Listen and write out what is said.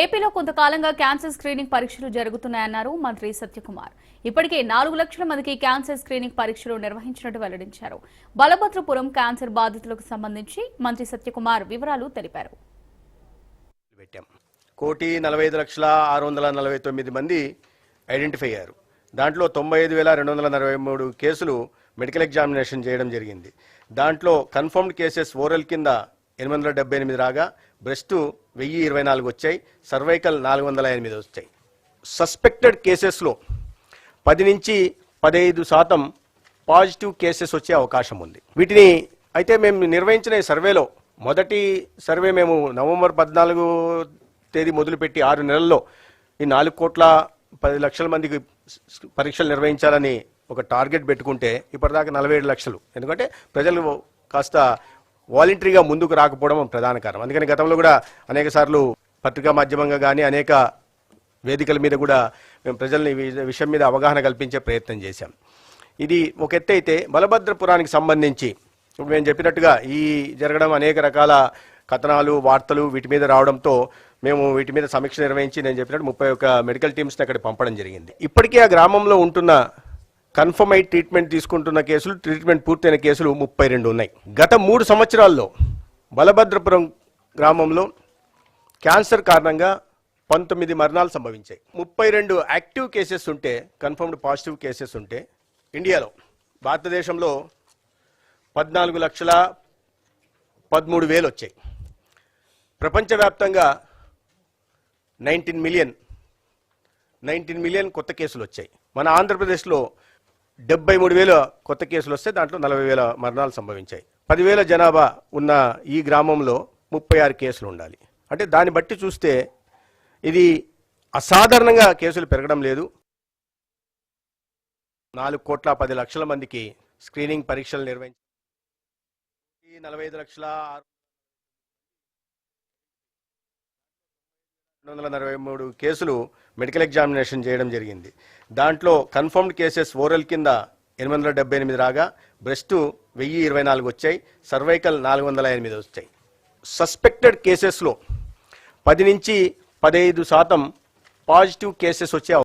ఏపీలో కొంతకాలంగా cancer screening పరీక్షలు జరుగుతున్నాయన్నారు మంత్రి సత్యకుమార్. ఇప్పటికే నాలుగు లక్షల మందికి క్యాన్సర్ స్క్రీనింగ్ పరీక్షలు నిర్వహించినట్టు వెల్లడించారు. బలభద్రపురం క్యాన్సర్ బాధితులకు సంబంధించి మంత్రి సత్యకుమార్ వివరాలు తెలిపారు. కోటి నలభై ఐదు లక్షల ఆరు వందల నలభై తొమ్మిది మంది ఐడెంటిఫై అయ్యారు. దాంట్లో తొంభై ఐదు వేల రెండు వందల నలభై మూడు కేసులు మెడికల్ ఎగ్జామినేషన్ చేయడం జరిగింది. దాంట్లో కన్ఫర్మ్డ్ కేసెస్ ఓరల్ కింద ఎనిమిది వందల డెబ్బై ఎనిమిది రాగా బ్రెస్ట్ వెయ్యి ఇరవై నాలుగు వచ్చాయి సర్వైకల్ నాలుగు వందల ఎనిమిది వచ్చాయి. సస్పెక్టెడ్ కేసెస్లో పది నుంచి పదహైదు శాతం పాజిటివ్ కేసెస్ వచ్చే అవకాశం ఉంది. వీటిని అయితే మేము నిర్వహించిన సర్వేలో మొదటి సర్వే మేము నవంబర్ పద్నాలుగు తేదీ మొదలుపెట్టి ఆరు నెలల్లో ఈ నాలుగు కోట్ల పది లక్షల మందికి పరీక్షలు నిర్వహించాలని ఒక టార్గెట్ పెట్టుకుంటే ఇప్పటిదాకా నలభై ఏడు లక్షలు. ఎందుకంటే ప్రజలు కాస్త వాలంటరీగా ముందుకు రాకపోవడం ప్రధాన కారణం. అందుకని గతంలో కూడా అనేక సార్లు పత్రికా మాధ్యమంగా కానీ అనేక వేదికల మీద కూడా మేము ప్రజల్ని విషయం మీద అవగాహన కల్పించే ప్రయత్నం చేశాం. ఇది ఒక ఎత్తు అయితే బలభద్రపురానికి సంబంధించి ఇప్పుడు మేము చెప్పినట్టుగా ఈ జరగడం అనేక రకాల కథనాలు వార్తలు వీటి మీద రావడంతో మేము వీటి మీద సమీక్ష నిర్వహించి నేను చెప్పినట్టు ముప్పై ఒక మెడికల్ టీమ్స్ని అక్కడ పంపడం జరిగింది. ఇప్పటికీ ఆ గ్రామంలో ఉంటున్న కన్ఫర్మ్ అయి ట్రీట్మెంట్ తీసుకుంటున్న కేసులు ట్రీట్మెంట్ పూర్తయిన కేసులు ముప్పై రెండు ఉన్నాయి. గత మూడు సంవత్సరాల్లో బలభద్రపురం గ్రామంలో క్యాన్సర్ కారణంగా పంతొమ్మిది మరణాలు సంభవించాయి. ముప్పై రెండు యాక్టివ్ కేసెస్ ఉంటే కన్ఫర్మ్డ్ పాజిటివ్ కేసెస్ ఉంటే ఇండియాలో భారతదేశంలో పద్నాలుగు లక్షల పదమూడు వేలు వచ్చాయి. ప్రపంచవ్యాప్తంగా నైన్టీన్ మిలియన్ నైన్టీన్ మిలియన్ కొత్త కేసులు వచ్చాయి. మన ఆంధ్రప్రదేశ్లో డెబ్బై మూడు వేల కొత్త కేసులు వస్తే దాంట్లో నలభై వేల మరణాలు సంభవించాయి. పదివేల జనాభా ఉన్న ఈ గ్రామంలో ముప్పై ఆరు కేసులు ఉండాలి. అంటే దాన్ని బట్టి చూస్తే ఇది అసాధారణంగా కేసులు పెరగడం లేదు. నాలుగు కోట్ల పది లక్షల మందికి స్క్రీనింగ్ పరీక్షలు నిర్వహించి నలభై ఐదు లక్షల ఆరు రెండు వందల నలభై మూడు కేసులు మెడికల్ ఎగ్జామినేషన్ చేయడం జరిగింది. దాంట్లో కన్ఫర్మ్డ్ కేసెస్ ఓరల్ కింద ఎనిమిది వందల డెబ్బై ఎనిమిది రాగా బ్రెస్ట్ వెయ్యి ఇరవై నాలుగు వచ్చాయి సర్వైకల్ నాలుగు వందల ఎనిమిది వచ్చాయి. సస్పెక్టెడ్ కేసెస్లో పది నుంచి పదహైదు శాతం పాజిటివ్ కేసెస్ వచ్చే